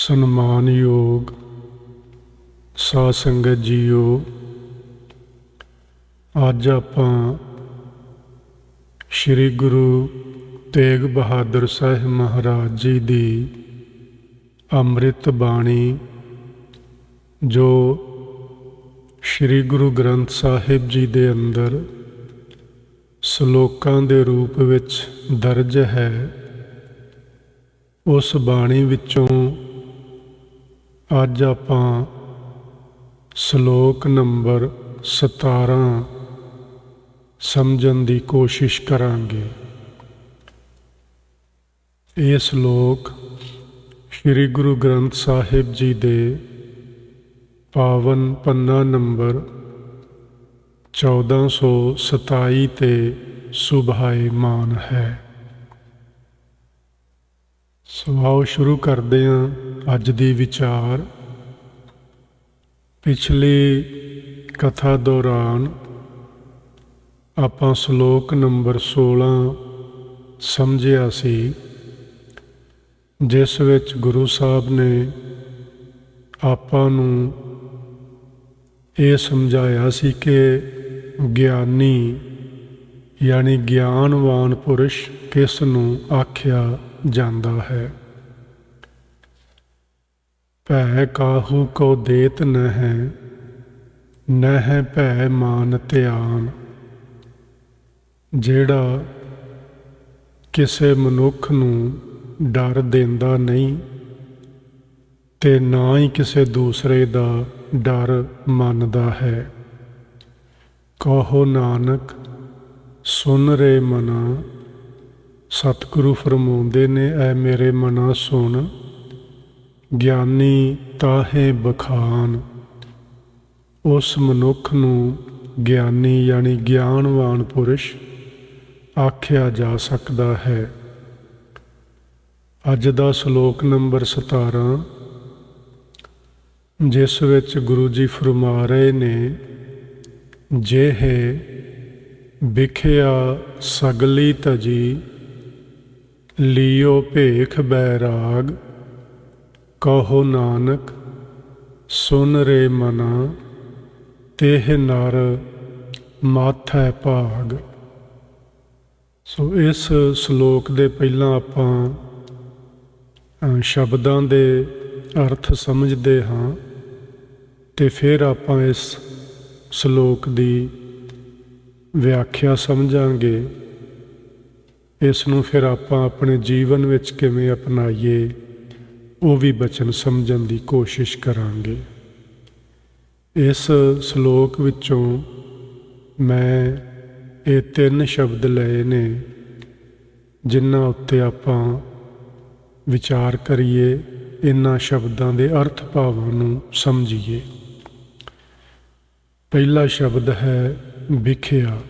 ਸਨਮਾਨਯੋਗ ਸਾਧ ਸੰਗਤ ਜੀਓ ਅੱਜ ਆਪਾਂ ਸ੍ਰੀ ਗੁਰੂ ਤੇਗ ਬਹਾਦਰ ਸਾਹਿਬ ਮਹਾਰਾਜ ਜੀ ਦੀ ਅੰਮ੍ਰਿਤ ਬਾਣੀ, ਜੋ ਸ੍ਰੀ ਗੁਰੂ ਗ੍ਰੰਥ ਸਾਹਿਬ ਜੀ ਦੇ ਅੰਦਰ ਸ਼ਲੋਕਾਂ ਦੇ ਰੂਪ ਵਿੱਚ ਦਰਜ ਹੈ, ਉਸ ਬਾਣੀ ਵਿੱਚੋਂ ਅੱਜ ਆਪਾਂ ਸ਼ਲੋਕ ਨੰਬਰ 17 ਸਮਝਣ ਦੀ ਕੋਸ਼ਿਸ਼ ਕਰਾਂਗੇ। ਇਹ ਸ਼ਲੋਕ ਸ੍ਰੀ ਗੁਰੂ ਗ੍ਰੰਥ ਸਾਹਿਬ ਜੀ ਦੇ ਪਾਵਨ ਪੰਨਾ ਨੰਬਰ 1427 ਤੇ ਸੁਭਾਏ ਮਾਨ ਹੈ। ਸੋ ਆਓ ਸ਼ੁਰੂ ਕਰਦੇ ਹਾਂ ਅੱਜ ਦੀ ਵਿਚਾਰ। ਪਿਛਲੀ ਕਥਾ ਦੌਰਾਨ ਆਪਾਂ ਸ਼ਲੋਕ ਨੰਬਰ 16 ਸਮਝਿਆ ਸੀ, ਜਿਸ ਵਿੱਚ ਗੁਰੂ ਸਾਹਿਬ ਨੇ ਆਪਾਂ ਨੂੰ ਇਹ ਸਮਝਾਇਆ ਸੀ ਕਿ ਗਿਆਨੀ ਯਾਨੀ ਗਿਆਨਵਾਨ ਪੁਰਸ਼ ਕਿਸ ਨੂੰ ਆਖਿਆ ਜਾਂਦਾ ਹੈ। ਭੈ ਕਾਹੂ ਕੋ ਦੇਤ ਨ ਨਹਿ ਭੈ ਮਾਨ ਧਿਆਨ। ਜਿਹੜਾ ਕਿਸੇ ਮਨੁੱਖ ਨੂੰ ਡਰ ਦਿੰਦਾ ਨਹੀਂ, ਤੇ ਨਾ ਹੀ ਕਿਸੇ ਦੂਸਰੇ ਦਾ ਡਰ ਮੰਨਦਾ ਹੈ। ਕਹੋ ਨਾਨਕ, ਸੁਨ ਰੇ ਮਨਾ ਸਤਿਗੁਰੂ ਫਰਮਾਉਂਦੇ ਨੇ, ਐ ਮੇਰੇ ਮਨਾ ਸੁਣ, ਗਿਆਨੀ ਤਾਹੇ ਬਖਾਨ। ਉਸ ਮਨੁੱਖ ਨੂੰ ਗਿਆਨੀ ਯਾਨੀ ਗਿਆਨਵਾਨ ਪੁਰਸ਼ ਆਖਿਆ ਜਾ ਸਕਦਾ ਹੈ। ਅੱਜ ਦਾ ਸ਼ਲੋਕ ਨੰਬਰ 17 ਜਿਸ ਵਿੱਚ ਗੁਰੂ ਜੀ ਫਰਮਾ ਰਹੇ ਨੇ, ਜੇ ਹੈ ਵਿਖਿਆ ਸਗਲੀ ਤਜੀ ਲਿਓ ਭੇਖ ਬੈਰਾਗ, ਕਹੋ ਨਾਨਕ, ਸੁਨ ਰੇ ਮਨਾ, ਤੇਹ ਨਰ ਮਾਥੈ ਭਾਗ। ਸੋ ਇਸ ਸ਼ਲੋਕ ਦੇ ਪਹਿਲਾਂ ਆਪਾਂ ਸ਼ਬਦਾਂ ਦੇ ਅਰਥ ਸਮਝਦੇ ਹਾਂ ਤੇ ਫਿਰ ਆਪਾਂ ਇਸ ਸ਼ਲੋਕ ਦੀ ਵਿਆਖਿਆ ਸਮਝਾਂਗੇ। ਇਸ ਨੂੰ ਫਿਰ ਆਪਾਂ ਆਪਣੇ ਜੀਵਨ ਵਿੱਚ ਕਿਵੇਂ ਅਪਣਾਈਏ, ਉਹ ਵੀ ਬਚਨ ਸਮਝਣ ਦੀ ਕੋਸ਼ਿਸ਼ ਕਰਾਂਗੇ। ਇਸ ਸ਼ਲੋਕ ਵਿੱਚੋਂ ਮੈਂ ਇਹ ਤਿੰਨ ਸ਼ਬਦ ਲਏ ਨੇ, ਜਿਨ੍ਹਾਂ ਉੱਤੇ ਆਪਾਂ ਵਿਚਾਰ ਕਰੀਏ ਇਹਨਾਂ ਸ਼ਬਦਾਂ ਦੇ ਅਰਥ ਭਾਵਾਂ ਨੂੰ ਸਮਝੀਏ। ਪਹਿਲਾ ਸ਼ਬਦ ਹੈ ਵਿਖਿਆ।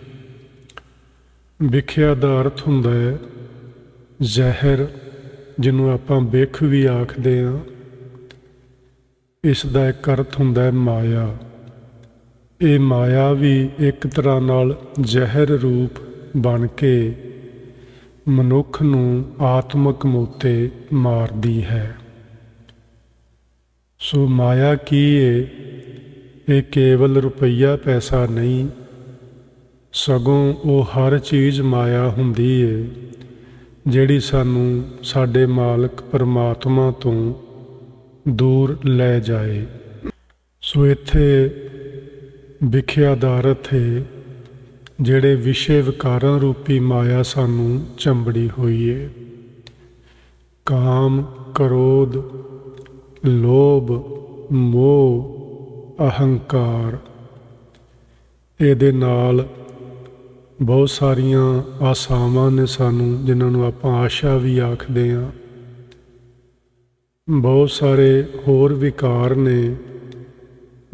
ਵਿਖਿਆ ਦਾ ਅਰਥ ਹੁੰਦਾ ਹੈ। ਜ਼ਹਿਰ, ਜਿਹਨੂੰ ਆਪਾਂ ਵਿਖ ਵੀ ਆਖਦੇ ਹਾਂ, ਇਸ ਦਾ ਇੱਕ ਅਰਥ ਹੁੰਦਾ ਹੈ ਮਾਇਆ। ਇਹ ਮਾਇਆ ਵੀ ਇੱਕ ਤਰ੍ਹਾਂ ਨਾਲ ਜ਼ਹਿਰ ਰੂਪ ਬਣ ਕੇ ਮਨੁੱਖ ਨੂੰ ਆਤਮਕ ਮੋਤੇ ਮਾਰਦੀ ਹੈ। ਸੋ ਮਾਇਆ ਕੀ ਹੈ ਇਹ ਕੇਵਲ ਰੁਪਈਆ ਪੈਸਾ ਨਹੀਂ ਸਗੋਂ ਉਹ ਹਰ ਚੀਜ਼ ਮਾਇਆ ਹੁੰਦੀ ਏ, ਜਿਹੜੀ ਸਾਨੂੰ ਸਾਡੇ ਮਾਲਕ ਪਰਮਾਤਮਾ ਤੋਂ ਦੂਰ ਲੈ ਜਾਏ। ਸੋ ਇੱਥੇ ਵਿਖਿਆ ਦਾ ਅਰਥ ਹੈ ਜਿਹੜੇ ਵਿਸ਼ੇ ਵਿਕਾਰਾਂ ਰੂਪੀ ਮਾਇਆ ਸਾਨੂੰ ਚੰਬੜੀ ਹੋਈ ਏ। ਕਾਮ, ਕ੍ਰੋਧ, ਲੋਭ, ਮੋਹ, ਅਹੰਕਾਰ, ਇਹਦੇ ਨਾਲ ਬਹੁਤ ਸਾਰੀਆਂ ਆਸਾਵਾਂ ਨੇ ਸਾਨੂੰ ਜਿਨ੍ਹਾਂ ਨੂੰ ਆਪਾਂ ਆਸ਼ਾ ਵੀ ਆਖਦੇ ਹਾਂ। ਬਹੁਤ ਸਾਰੇ ਹੋਰ ਵਿਕਾਰ ਨੇ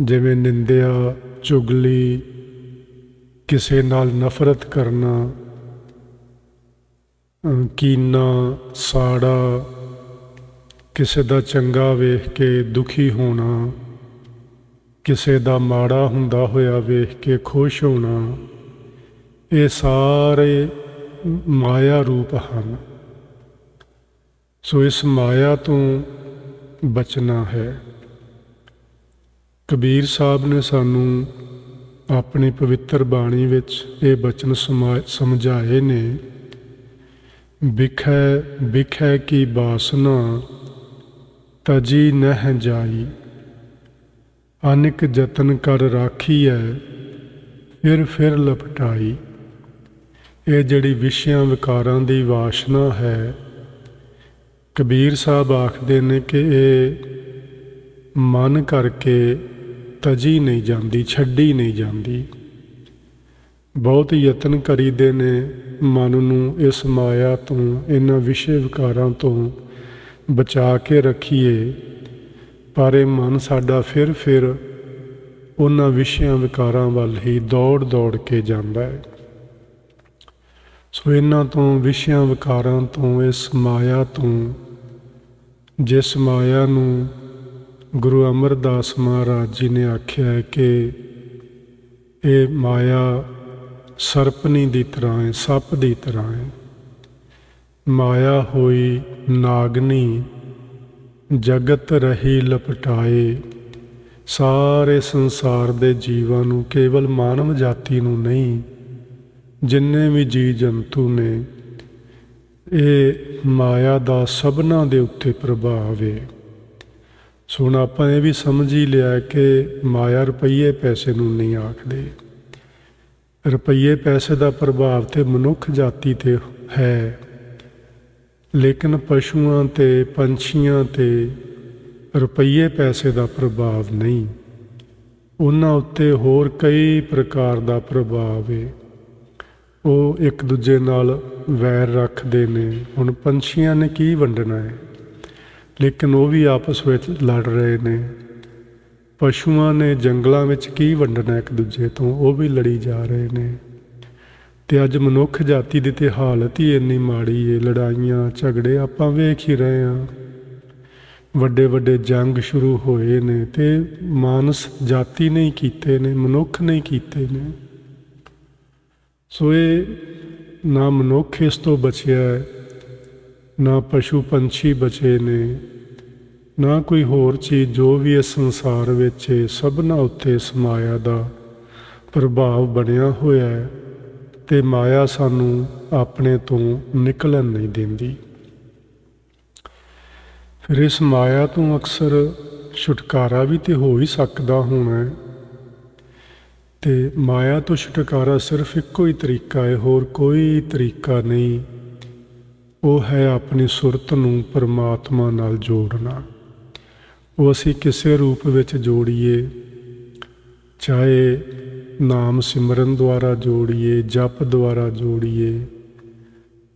ਜਿਵੇਂ ਨਿੰਦਿਆ ਚੁਗਲੀ ਕਿਸੇ ਨਾਲ ਨਫ਼ਰਤ ਕਰਨਾ ਅ, ਕੀਨਾ ਸਾੜਾ ਕਿਸੇ ਦਾ ਚੰਗਾ ਵੇਖ ਕੇ ਦੁਖੀ ਹੋਣਾ ਕਿਸੇ ਦਾ ਮਾੜਾ ਹੁੰਦਾ ਹੋਇਆ ਵੇਖ ਕੇ ਖੁਸ਼ ਹੋਣਾ। ਇਹ ਸਾਰੇ ਮਾਇਆ ਰੂਪ ਹਨ। ਸੋ ਇਸ ਮਾਇਆ ਤੋਂ ਬਚਣਾ ਹੈ। ਕਬੀਰ ਸਾਹਿਬ ਨੇ ਸਾਨੂੰ ਆਪਣੀ ਪਵਿੱਤਰ ਬਾਣੀ ਵਿੱਚ ਇਹ ਬਚਨ ਸਮਾ- ਸਮਝਾਏ ਨੇ, ਵਿਖੈ ਵਿਖੈ ਕੀ ਬਾਸਨਾ, ਤਜੀ ਨਹਿ ਜਾਈ। ਅਨਿਕ ਯਤਨ ਕਰ ਰਾਖੀ ਹੈ ਫਿਰ ਫਿਰ ਲਪਟਾਈ। ਇਹ ਜਿਹੜੀ ਵਿਸ਼ਿਆਂ ਵਿਕਾਰਾਂ ਦੀ ਵਾਸ਼ਨਾ ਹੈ, ਕਬੀਰ ਸਾਹਿਬ ਆਖਦੇ ਨੇ ਕਿ ਇਹ ਮਨ ਕਰਕੇ ਤਜੀ ਨਹੀਂ ਜਾਂਦੀ, ਛੱਡੀ ਨਹੀਂ ਜਾਂਦੀ। ਬਹੁਤ ਯਤਨ ਕਰੀਦੇ ਨੇ ਮਨ ਨੂੰ ਇਸ ਮਾਇਆ ਤੋਂ, ਇਹਨਾਂ ਵਿਸ਼ੇ ਵਿਕਾਰਾਂ ਤੋਂ ਬਚਾ ਕੇ ਰੱਖੀਏ, ਪਰ ਇਹ ਮਨ ਸਾਡਾ ਫਿਰ ਫਿਰ ਉਹਨਾਂ ਵਿਸ਼ਿਆਂ ਵਿਕਾਰਾਂ ਵੱਲ ਹੀ ਦੌੜ ਦੌੜ ਕੇ ਜਾਂਦਾ ਹੈ। ਸੋ ਇਹਨਾਂ ਤੋਂ, ਵਿਸ਼ਿਆਂ ਵਿਕਾਰਾਂ ਤੋਂ, ਇਸ ਮਾਇਆ ਤੋਂ, ਜਿਸ ਮਾਇਆ ਨੂੰ ਗੁਰੂ ਅਮਰਦਾਸ ਮਹਾਰਾਜ ਜੀ ਨੇ ਆਖਿਆ ਹੈ ਕਿ ਇਹ ਮਾਇਆ ਸਰਪਨੀ ਦੀ ਤਰ੍ਹਾਂ ਹੈ, ਸੱਪ ਦੀ ਤਰ੍ਹਾਂ ਹੈ। ਮਾਇਆ ਹੋਈ ਨਾਗਨੀ, ਜਗਤ ਰਹੀ ਲਪਟਾਏ, ਸਾਰੇ ਸੰਸਾਰ ਦੇ ਜੀਵਾਂ ਨੂੰ ਕੇਵਲ ਮਾਨਵ ਜਾਤੀ ਨੂੰ ਨਹੀਂ ਜਿੰਨੇ ਵੀ ਜੀਵ ਜੰਤੂ ਨੇ, ਇਹ ਮਾਇਆ ਦਾ ਸਭਨਾਂ ਦੇ ਉੱਤੇ ਪ੍ਰਭਾਵ ਹੈ ਸੋ ਹੁਣ ਆਪਾਂ ਇਹ ਵੀ ਸਮਝ ਹੀ ਲਿਆ ਕਿ ਮਾਇਆ ਰੁਪਈਏ ਪੈਸੇ ਨੂੰ ਨਹੀਂ ਆਖਦੇ। ਰੁਪਈਏ ਪੈਸੇ ਦਾ ਪ੍ਰਭਾਵ ਤੇ ਮਨੁੱਖ ਜਾਤੀ ਤੇ ਹੈ। ਲੇਕਿਨ ਪਸ਼ੂਆਂ ਤੇ, ਪੰਛੀਆਂ ਤੇ ਰੁਪਈਏ ਪੈਸੇ ਦਾ ਪ੍ਰਭਾਵ ਨਹੀਂ। ਉਹਨਾਂ ਉੱਤੇ ਹੋਰ ਕਈ ਪ੍ਰਕਾਰ ਦਾ ਪ੍ਰਭਾਵ ਹੈ ਉਹ ਇੱਕ ਦੂਜੇ ਨਾਲ ਵੈਰ ਰੱਖਦੇ ਨੇ। ਹੁਣ ਪੰਛੀਆਂ ਨੇ ਕੀ ਵੰਡਣਾ ਹੈ? ਲੇਕਿਨ ਉਹ ਵੀ ਆਪਸ ਵਿੱਚ ਲੜ ਰਹੇ ਨੇ। ਪਸ਼ੂਆਂ ਨੇ ਜੰਗਲਾਂ ਵਿੱਚ ਕੀ ਵੰਡਣਾ ਇੱਕ ਦੂਜੇ ਤੋਂ? ਉਹ ਵੀ ਲੜੀ ਜਾ ਰਹੇ ਨੇ। ਤੇ ਅੱਜ ਮਨੁੱਖ ਜਾਤੀ ਦੀ ਤੇ ਹਾਲਤ ਹੀ ਇੰਨੀ ਮਾੜੀ ਏ। ਲੜਾਈਆਂ, ਝਗੜੇ ਆਪਾਂ ਵੇਖ ਹੀ ਰਹੇ ਹਾਂ। ਵੱਡੇ ਵੱਡੇ ਜੰਗ ਸ਼ੁਰੂ ਹੋਏ ਨੇ ਤੇ ਮਾਨਸ ਜਾਤੀ ਨਹੀਂ ਕੀਤੇ ਨੇ, ਮਨੁੱਖ ਨਹੀਂ ਕੀਤੇ ਨੇ। ਸੋ ਇਹ ਨਾ ਮਨੁੱਖ ਇਸ ਤੋਂ ਬਚਿਆ ਹੈ ਨਾ ਪਸ਼ੂ ਪੰਛੀ ਬਚੇ ਨੇ ਨਾ ਕੋਈ ਹੋਰ ਚੀਜ਼ ਜੋ ਵੀ ਇਸ ਸੰਸਾਰ ਵਿੱਚ ਹੈ, ਸਭਨਾਂ ਉੱਤੇ ਇਸ ਮਾਇਆ ਦਾ ਪ੍ਰਭਾਵ ਬਣਿਆ ਹੋਇਆ ਹੈ ਤੇ ਮਾਇਆ ਸਾਨੂੰ ਆਪਣੇ ਤੋਂ ਨਿਕਲਣ ਨਹੀਂ ਦਿੰਦੀ। ਫਿਰ ਇਸ ਮਾਇਆ ਤੋਂ ਅਕਸਰ ਛੁਟਕਾਰਾ ਵੀ ਤੇ ਹੋ ਹੀ ਸਕਦਾ ਹੋਣਾ ਹੈ। ਤੇ ਮਾਇਆ ਤੋਂ ਛੁਟਕਾਰਾ ਸਿਰਫ ਇੱਕੋ ਹੀ ਤਰੀਕਾ ਹੈ, ਹੋਰ ਕੋਈ ਤਰੀਕਾ ਨਹੀਂ। ਉਹ ਹੈ ਆਪਣੀ ਸੁਰਤ ਨੂੰ ਪਰਮਾਤਮਾ ਨਾਲ ਜੋੜਨਾ। ਉਹ ਅਸੀਂ ਕਿਸੇ ਰੂਪ ਵਿੱਚ ਜੋੜੀਏ, ਚਾਹੇ ਨਾਮ ਸਿਮਰਨ ਦੁਆਰਾ ਜੋੜੀਏ, ਜਪ ਦੁਆਰਾ ਜੋੜੀਏ,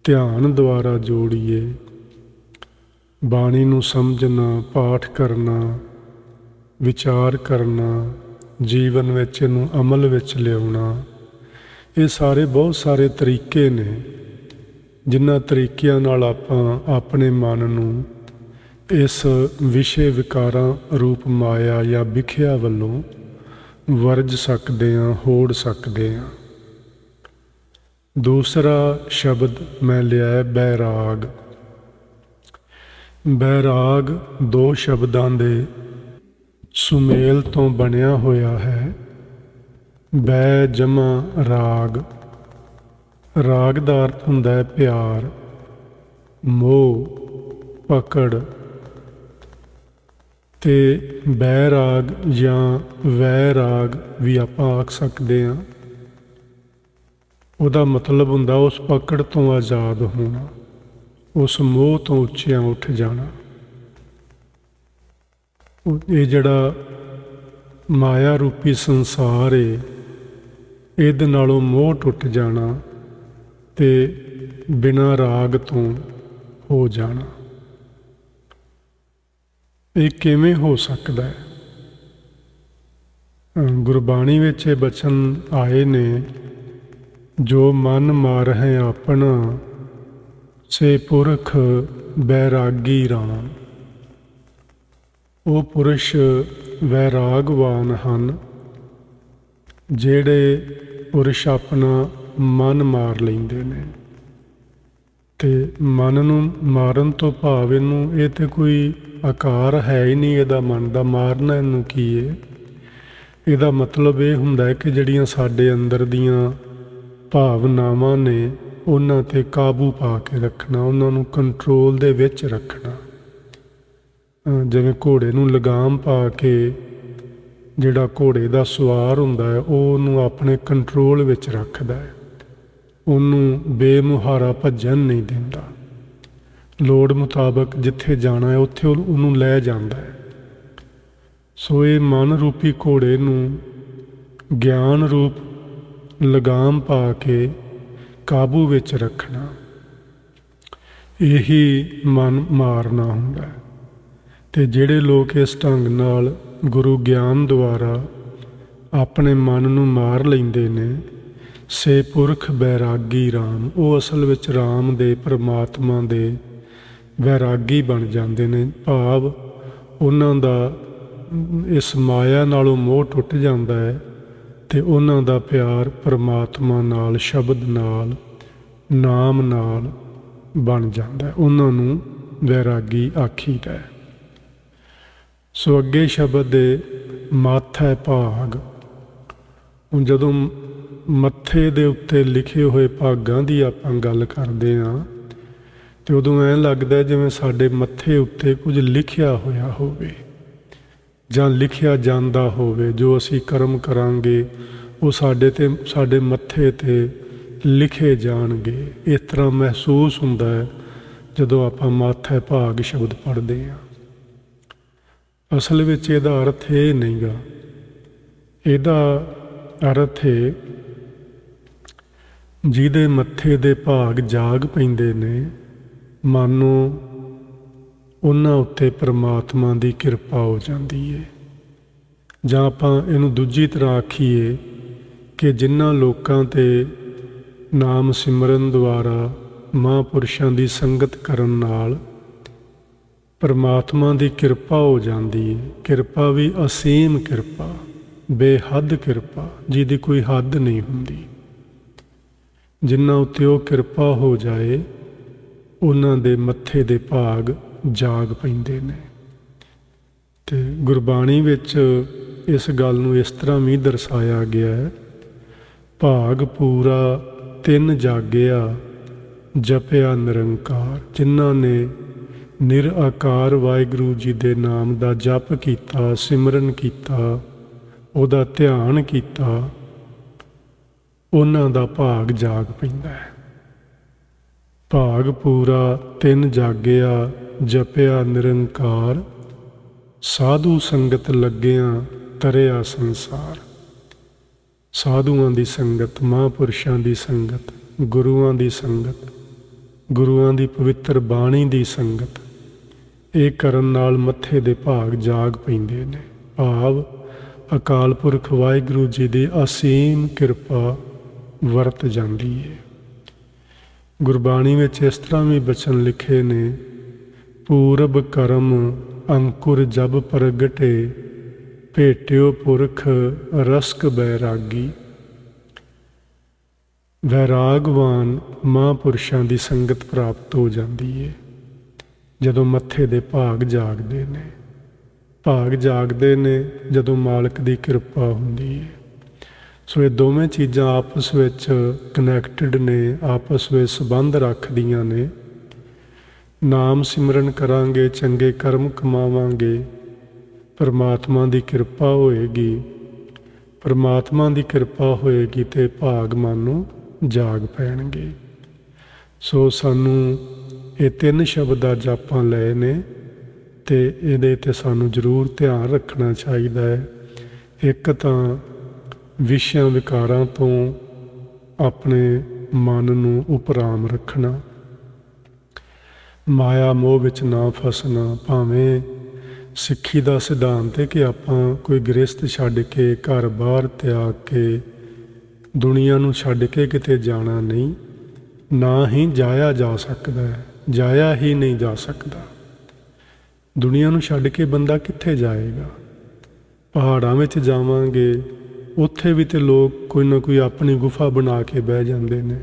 ਧਿਆਨ ਦੁਆਰਾ ਜੋੜੀਏ, ਬਾਣੀ ਨੂੰ ਸਮਝਣਾ, ਪਾਠ ਕਰਨਾ, ਵਿਚਾਰ ਕਰਨਾ ਜੀਵਨ ਵਿੱਚ ਇਹਨੂੰ ਅਮਲ ਵਿੱਚ ਲਿਆਉਣਾ। ਇਹ ਸਾਰੇ ਬਹੁਤ ਸਾਰੇ ਤਰੀਕੇ ਨੇ, ਜਿਨ੍ਹਾਂ ਤਰੀਕਿਆਂ ਨਾਲ ਆਪਾਂ ਆਪਣੇ ਮਨ ਨੂੰ ਇਸ ਵਿਸ਼ੇ ਵਿਕਾਰਾਂ ਰੂਪ ਮਾਇਆ ਜਾਂ ਵਿਖਿਆ ਵੱਲੋਂ ਵਰਜ ਸਕਦੇ ਹਾਂ, ਹੋੜ ਸਕਦੇ ਹਾਂ। ਦੂਸਰਾ ਸ਼ਬਦ ਮੈਂ ਲਿਆ ਹੈ ਬੈਰਾਗ। ਬੈਰਾਗ ਦੋ ਸ਼ਬਦਾਂ ਦੇ ਸੁਮੇਲ ਤੋਂ ਬਣਿਆ ਹੋਇਆ ਹੈ। ਬੈ ਜਮਾ ਰਾਗ। ਰਾਗ ਦਾ ਅਰਥ ਹੁੰਦਾ ਹੈ ਪਿਆਰ। ਮੋਹ, ਪਕੜ। ਤੇ ਬੈਰਾਗ ਜਾਂ ਵੈ ਰਾਗ ਵੀ ਆਪਾਂ ਆਖ ਸਕਦੇ ਹਾਂ। ਉਹਦਾ ਮਤਲਬ ਹੁੰਦਾ ਉਸ ਪਕੜ ਤੋਂ ਆਜ਼ਾਦ ਹੋਣਾ, ਉਸ ਮੋਹ ਤੋਂ ਉੱਚਿਆਂ ਉੱਠ ਜਾਣਾ। ਇਹ ਜਿਹੜਾ ਮਾਇਆ ਰੂਪੀ ਸੰਸਾਰ ਏ, ਇਹਦੇ ਨਾਲੋਂ ਮੋਹ ਟੁੱਟ ਜਾਣਾ ਤੇ ਬਿਨਾਂ ਰਾਗ ਤੋਂ ਹੋ ਜਾਣਾ। ਇਹ ਕਿਵੇਂ ਹੋ ਸਕਦਾ ਹੈ? ਗੁਰਬਾਣੀ ਵਿੱਚ ਇਹ ਬਚਨ ਆਏ ਨੇ, ਜੋ ਮਨ ਮਾਰ ਹੈ ਆਪਣਾ, ਸੇ ਪੁਰਖ ਬੈਰਾਗੀ ਰਾਮ। ਉਹ ਪੁਰਸ਼ ਵੈਰਾਗਵਾਨ ਹਨ, ਜਿਹੜੇ ਪੁਰਸ਼ ਆਪਣਾ ਮਨ ਮਾਰ ਲੈਂਦੇ ਨੇ। ਤੇ ਮਨ ਨੂੰ ਮਾਰਨ ਤੋਂ ਭਾਵ ਇਹਨੂੰ ਇਹ ਤੇ ਕੋਈ ਆਕਾਰ ਹੈ ਹੀ ਨਹੀਂ, ਇਹਦਾ ਮਨ ਦਾ ਮਾਰਨਾ ਇਹਨੂੰ ਕੀ ਹੈ ਇਹਦਾ ਮਤਲਬ ਇਹ ਹੁੰਦਾ ਹੈ ਕਿ ਜਿਹੜੀਆਂ ਸਾਡੇ ਅੰਦਰ ਦੀਆਂ ਭਾਵਨਾਵਾਂ ਨੇ, ਉਹਨਾਂ ਤੇ ਕਾਬੂ ਪਾ ਕੇ ਰੱਖਣਾ, ਉਹਨਾਂ ਨੂੰ ਕੰਟਰੋਲ ਦੇ ਵਿੱਚ ਰੱਖਣਾ। ਜਿਵੇਂ ਘੋੜੇ ਨੂੰ ਲਗਾਮ ਪਾ ਕੇ ਜਿਹੜਾ ਘੋੜੇ ਦਾ ਸਵਾਰ ਹੁੰਦਾ ਹੈ, ਉਹ ਉਹਨੂੰ ਆਪਣੇ ਕੰਟਰੋਲ ਵਿੱਚ ਰੱਖਦਾ ਹੈ। ਉਹਨੂੰ ਬੇਮੁਹਾਰਾ ਭੱਜਣ ਨਹੀਂ ਦਿੰਦਾ। ਲੋੜ ਮੁਤਾਬਕ ਜਿੱਥੇ ਜਾਣਾ ਹੈ, ਉੱਥੇ ਉਹ- ਉਹਨੂੰ ਲੈ ਜਾਂਦਾ ਹੈ। ਸੋ ਇਹ ਮਨ ਰੂਪੀ ਘੋੜੇ ਨੂੰ ਗਿਆਨ ਰੂਪ ਲਗਾਮ ਪਾ ਕੇ ਕਾਬੂ ਵਿੱਚ ਰੱਖਣਾ, ਇਹੀ ਮਨ ਮਾਰਨਾ ਹੁੰਦਾ ਹੈ। ਤੇ ਜਿਹੜੇ ਲੋਕ ਇਸ ਢੰਗ ਨਾਲ ਗੁਰੂ ਗਿਆਨ ਦੁਆਰਾ ਆਪਣੇ ਮਨ ਨੂੰ ਮਾਰ ਲੈਂਦੇ ਨੇ, ਸੇ ਪੁਰਖ ਬੈਰਾਗੀ RAM ਉਹ ਅਸਲ ਵਿੱਚ RAM ਦੇ ਪ੍ਰਮਾਤਮਾ ਦੇ ਵੈਰਾਗੀ ਬਣ ਜਾਂਦੇ ਨੇ। ਭਾਵ ਉਹਨਾਂ ਦਾ ਇਸ ਮਾਇਆ ਨਾਲੋਂ ਮੋਹ ਟੁੱਟ ਜਾਂਦਾ ਹੈ ਤੇ ਉਹਨਾਂ ਦਾ ਪਿਆਰ ਪਰਮਾਤਮਾ ਨਾਲ, ਸ਼ਬਦ ਨਾਲ, ਨਾਮ ਨਾਲ ਬਣ ਜਾਂਦਾ ਉਹਨਾਂ ਨੂੰ ਵੈਰਾਗੀ ਆਖੀਦਾ ਹੈ। ਸੋ ਅੱਗੇ ਸ਼ਬਦ ਦੇ ਮਾਥੈ ਭਾਗ। ਹੁਣ ਜਦੋਂ ਮੱਥੇ ਦੇ ਉੱਤੇ ਲਿਖੇ ਹੋਏ ਭਾਗਾਂ ਦੀ ਆਪਾਂ ਗੱਲ ਕਰਦੇ ਹਾਂ ਤੇ ਉਦੋਂ ਐਂ ਲੱਗਦਾ ਜਿਵੇਂ ਸਾਡੇ ਮੱਥੇ ਉੱਤੇ ਕੁਝ ਲਿਖਿਆ ਹੋਇਆ ਹੋਵੇ, ਜਾਂ ਲਿਖਿਆ ਜਾਂਦਾ ਹੋਵੇ, ਜੋ ਅਸੀਂ ਕਰਮ ਕਰਾਂਗੇ, ਉਹ ਸਾਡੇ ਤੇ, ਸਾਡੇ ਮੱਥੇ ਤੇ ਲਿਖੇ ਜਾਣਗੇ। ਇਸ ਤਰ੍ਹਾਂ ਮਹਿਸੂਸ ਹੁੰਦਾ ਹੈ ਜਦੋਂ ਆਪਾਂ ਮਾਥੈ ਭਾਗ ਸ਼ਬਦ ਪੜ੍ਹਦੇ ਹਾਂ ਅਸਲ ਵਿੱਚ ਇਹਦਾ ਅਰਥ ਇਹ ਨਹੀਂਗਾ। ਇਹਦਾ ਅਰਥ ਹੈ, ਜਿਹਦੇ ਮੱਥੇ ਦੇ ਭਾਗ ਜਾਗ ਪੈਂਦੇ ਨੇ, ਮਾਨੋ ਉਹਨਾਂ ਉੱਤੇ ਪ੍ਰਮਾਤਮਾ ਦੀ ਕਿਰਪਾ ਹੋ ਜਾਂਦੀ ਹੈ ਜਾਂ ਆਪਾਂ ਇਹਨੂੰ ਦੂਜੀ ਤਰ੍ਹਾਂ ਆਖੀਏ ਕਿ ਜਿਨ੍ਹਾਂ ਲੋਕਾਂ ਤੇ ਨਾਮ ਸਿਮਰਨ ਦੁਆਰਾ ਮਹਾਂਪੁਰਸ਼ਾਂ ਦੀ ਸੰਗਤ ਕਰਨ ਨਾਲ ਪਰਮਾਤਮਾ ਦੀ ਕਿਰਪਾ ਹੋ ਜਾਂਦੀ ਹੈ। ਕਿਰਪਾ ਵੀ ਅਸੀਮ ਕਿਰਪਾ, ਬੇਹੱਦ ਕਿਰਪਾ, ਜਿਹਦੀ ਕੋਈ ਹੱਦ ਨਹੀਂ ਹੁੰਦੀ। ਜਿਨ੍ਹਾਂ ਉੱਤੇ ਉਹ ਕਿਰਪਾ ਹੋ ਜਾਏ, ਉਹਨਾਂ ਦੇ ਮੱਥੇ ਦੇ ਭਾਗ ਜਾਗ ਪੈਂਦੇ ਨੇ। ਤੇ ਗੁਰਬਾਣੀ ਵਿੱਚ ਇਸ ਗੱਲ ਨੂੰ ਇਸ ਤਰ੍ਹਾਂ ਵੀ ਦਰਸਾਇਆ ਗਿਆ ਹੈ, ਭਾਗ ਪੂਰਾ ਤਿੰਨ ਜਾਗਿਆ, ਜਪਿਆ ਨਿਰੰਕਾਰ, ਜਿਨ੍ਹਾਂ ਨੇ ਨਿਰਆਕਾਰ ਵਾਹਿਗੁਰੂ ਜੀ ਦੇ ਨਾਮ ਦਾ ਜਪ ਕੀਤਾ, ਸਿਮਰਨ ਕੀਤਾ, ਉਹਦਾ ਧਿਆਨ ਕੀਤਾ, ਉਹਨਾਂ ਦਾ ਭਾਗ ਜਾਗ ਪੈਂਦਾ ਹੈ। ਭਾਗ ਪੂਰਾ ਤਿੰਨ ਜਾਗਿਆ, ਜਪਿਆ ਨਿਰੰਕਾਰ, ਸਾਧੂ ਸੰਗਤ ਲੱਗਿਆ, ਤਰਿਆ ਸੰਸਾਰ। ਸਾਧੂਆਂ ਦੀ ਸੰਗਤ, ਮਹਾਂਪੁਰਸ਼ਾਂ ਦੀ ਸੰਗਤ, ਗੁਰੂਆਂ ਦੀ ਸੰਗਤ, ਗੁਰੂਆਂ ਦੀ ਪਵਿੱਤਰ ਬਾਣੀ ਦੀ ਸੰਗਤ ਇਹ ਕਰਨ ਨਾਲ ਮੱਥੇ ਦੇ ਭਾਗ ਜਾਗ ਪੈਂਦੇ ਨੇ। ਭਾਵ ਅਕਾਲ ਪੁਰਖ ਵਾਹਿਗੁਰੂ ਜੀ ਦੀ ਅਸੀਮ ਕਿਰਪਾ ਵਰਤ ਜਾਂਦੀ ਹੈ ਗੁਰਬਾਣੀ ਵਿੱਚ ਇਸ ਤਰ੍ਹਾਂ ਵੀ ਬਚਨ ਲਿਖੇ ਨੇ, ਪੂਰਬ ਕਰਮ ਅੰਕੁਰ ਜਬ ਪ੍ਰਗਟੇ, ਭੇਟਿਓ ਪੁਰਖ ਰਸਕ ਬੈਰਾਗੀ। ਵੈਰਾਗਵਾਨ ਮਹਾਂਪੁਰਸ਼ਾਂ ਦੀ ਸੰਗਤ ਪ੍ਰਾਪਤ ਹੋ ਜਾਂਦੀ ਹੈ ਜਦੋਂ ਮੱਥੇ ਦੇ ਭਾਗ ਜਾਗਦੇ ਨੇ। ਭਾਗ ਜਾਗਦੇ ਨੇ ਜਦੋਂ ਮਾਲਕ ਦੀ ਕਿਰਪਾ ਹੁੰਦੀ ਹੈ ਸੋ ਇਹ ਦੋਵੇਂ ਚੀਜ਼ਾਂ ਆਪਸ ਵਿੱਚ ਕਨੈਕਟਡ ਨੇ, ਆਪਸ ਵਿੱਚ ਸੰਬੰਧ ਰੱਖਦੀਆਂ ਨੇ। ਨਾਮ ਸਿਮਰਨ ਕਰਾਂਗੇ, ਚੰਗੇ ਕਰਮ ਕਮਾਵਾਂਗੇ। ਪਰਮਾਤਮਾ ਦੀ ਕਿਰਪਾ ਹੋਏਗੀ। ਪਰਮਾਤਮਾ ਦੀ ਕਿਰਪਾ ਹੋਏਗੀ ਤੇ ਭਾਗ ਮਨ ਨੂੰ ਜਾਗ ਪੈਣਗੇ। ਸੋ ਸਾਨੂੰ ਇਹ ਤਿੰਨ ਸ਼ਬਦ ਅੱਜ ਆਪਾਂ ਲਏ ਨੇ ਤੇ ਇਹਦੇ ਤੇ ਸਾਨੂੰ ਜ਼ਰੂਰ ਧਿਆਨ ਰੱਖਣਾ ਚਾਹੀਦਾ ਹੈ। ਇੱਕ ਤਾਂ ਵਿਸ਼ਿਆਂ ਵਿਕਾਰਾਂ ਤੋਂ ਆਪਣੇ ਮਨ ਨੂੰ ਉਪਰਾਮ ਰੱਖਣਾ, ਮਾਇਆ ਮੋਹ ਵਿੱਚ ਨਾ ਫਸਣਾ, ਭਾਵੇਂ ਸਿੱਖੀ ਦਾ ਸਿਧਾਂਤ ਹੈ ਕਿ ਆਪਾਂ ਕੋਈ ਗ੍ਰਸਥ ਛੱਡ ਕੇ, ਘਰ ਬਾਹਰ ਤਿਆਗ ਕੇ, ਦੁਨੀਆ ਨੂੰ ਛੱਡ ਕੇ ਕਿਤੇ ਜਾਣਾ ਨਹੀਂ, ਨਾ ਹੀ ਜਾਇਆ ਜਾ ਸਕਦਾ ਹੈ। ਜਾਇਆ ਹੀ ਨਹੀਂ ਜਾ ਸਕਦਾ। ਦੁਨੀਆ ਨੂੰ ਛੱਡ ਕੇ ਬੰਦਾ ਕਿੱਥੇ ਜਾਏਗਾ? ਪਹਾੜਾਂ ਵਿੱਚ ਜਾਵਾਂਗੇ, ਉੱਥੇ ਵੀ ਤੇ ਲੋਕ ਕੋਈ ਨਾ ਕੋਈ ਆਪਣੀ ਗੁਫਾ ਬਣਾ ਕੇ ਬਹਿ ਜਾਂਦੇ ਨੇ।